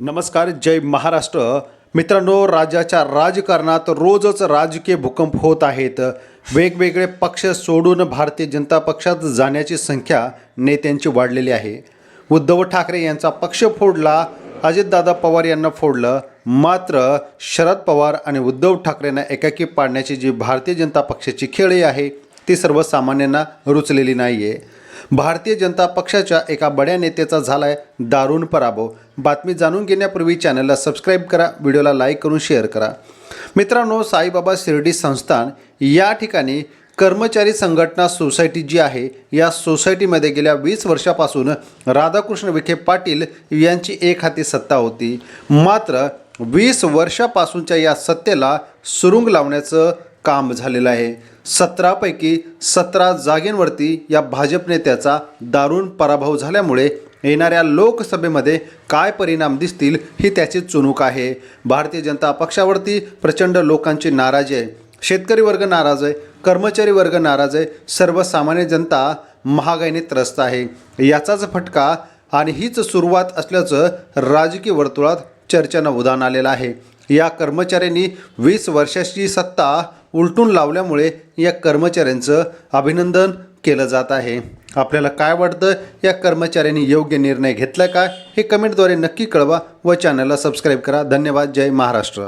नमस्कार जय महाराष्ट्र. मित्रांनो राज्याच्या राजकारणात रोजच राजकीय भूकंप होत आहेत. वेगवेगळे पक्ष सोडून भारतीय जनता पक्षात जाण्याची संख्या नेत्यांची वाढलेली आहे. उद्धव ठाकरे यांचा पक्ष फोडला अजितदादा पवार यांना फोडलं. मात्र शरद पवार आणि उद्धव ठाकरेंना एकाकी पाडण्याची जी भारतीय जनता पक्षाची खेळी आहे ती सर्वसामान्यांना रुचलेली नाही आहे भारतीय जनता पक्षाच्या एका बड्या नेत्याचा झालाय दारुण पराभव. बातमी जाणून घेण्यापूर्वी चॅनलला सबस्क्राईब करा व्हिडिओला लाईक करून शेअर करा. मित्रांनो साईबाबा शिर्डी संस्थान या ठिकाणी कर्मचारी संघटना सोसायटी जी आहे या सोसायटीमध्ये गेल्या वीस वर्षापासून राधाकृष्ण विखे पाटील यांची एक हाती सत्ता होती. मात्र वीस वर्षापासूनच्या या सत्तेला सुरुंग लावण्याचं काम झालेलं आहे. सतरापैकी सतरा जागेंवरती या भाजप नेत्याचा दारुण पराभव झाल्यामुळे येणाऱ्या लोकसभेमध्ये काय परिणाम दिसतील ही त्याची चुणूक आहे. भारतीय जनता पक्षावरती प्रचंड लोकांची नाराजी आहे. शेतकरी वर्ग नाराज आहे. कर्मचारी वर्ग नाराज आहे. सर्वसामान्य जनता महागाईने त्रस्त आहे. याचाच फटका आणि हीच सुरुवात असल्याचं राजकीय वर्तुळात चर्चेनं उदाहरण आलेलं आहे. या कर्मचाऱ्यांनी वीस वर्षाची सत्ता उलटून लावल्यामुळे या कर्मचाऱ्यांचं अभिनंदन केलं जात आहे. आपल्याला काय वाटतं? या कर्मचाऱ्यांनी योग्य निर्णय घेतला का? हे कमेंटद्वारे नक्की कळवा व चॅनलला सबस्क्राईब करा. धन्यवाद. जय महाराष्ट्र.